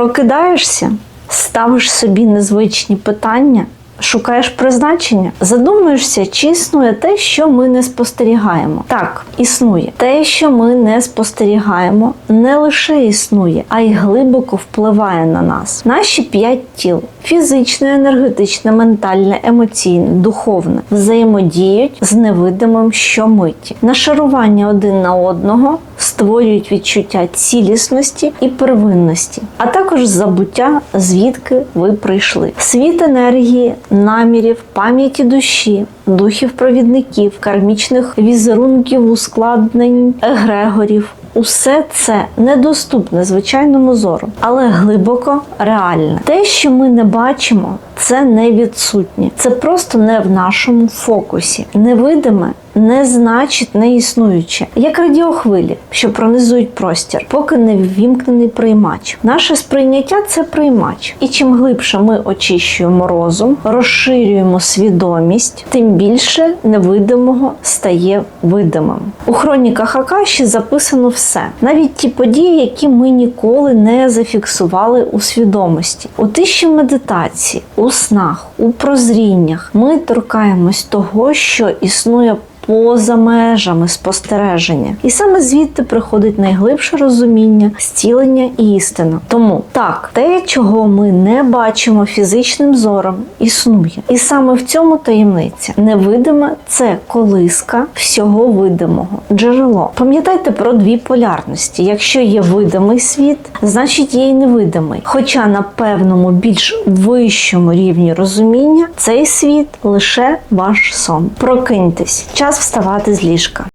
Прокидаєшся, ставиш собі незвичні питання. Шукаєш призначення, задумуєшся, чи існує те, що ми не спостерігаємо. Так, існує. Те, що ми не спостерігаємо, не лише існує, а й глибоко впливає на нас. Наші п'ять тіл фізичне, енергетичне, ментальне, емоційне, духовне взаємодіють з невидимим щомиті. Нашарування один на одного створюють відчуття цілісності і первинності, а також забуття, звідки ви прийшли. Світ енергії, намірів, пам'яті душі, духів провідників, кармічних візерунків, ускладнень, егрегорів. Усе це недоступне звичайному зору, але глибоко реальне. Те, що ми не бачимо, це не відсутнє. Це просто не в нашому фокусі. Невидиме не значить не існуюче, як радіохвилі, що пронизують простір, поки не ввімкнений приймач. Наше сприйняття це приймач. І чим глибше ми очищуємо розум, розширюємо свідомість, тим більше невидимого стає видимим. У хроніках Акаші записано все, навіть ті події, які ми ніколи не зафіксували у свідомості. У тиші медитації, у снах, у прозріннях ми торкаємось того, що існує поза межами спостереження. І саме звідти приходить найглибше розуміння, зцілення і істина. Тому так, те, чого ми не бачимо фізичним зором, існує. І саме в цьому таємниця. Невидиме це колиска всього видимого, джерело. Пам'ятайте про дві полярності. Якщо є видимий світ, значить є й невидимий. Хоча на певному більш вищому рівні розуміння цей світ лише ваш сон. Прокиньтесь, час вставати з ліжка.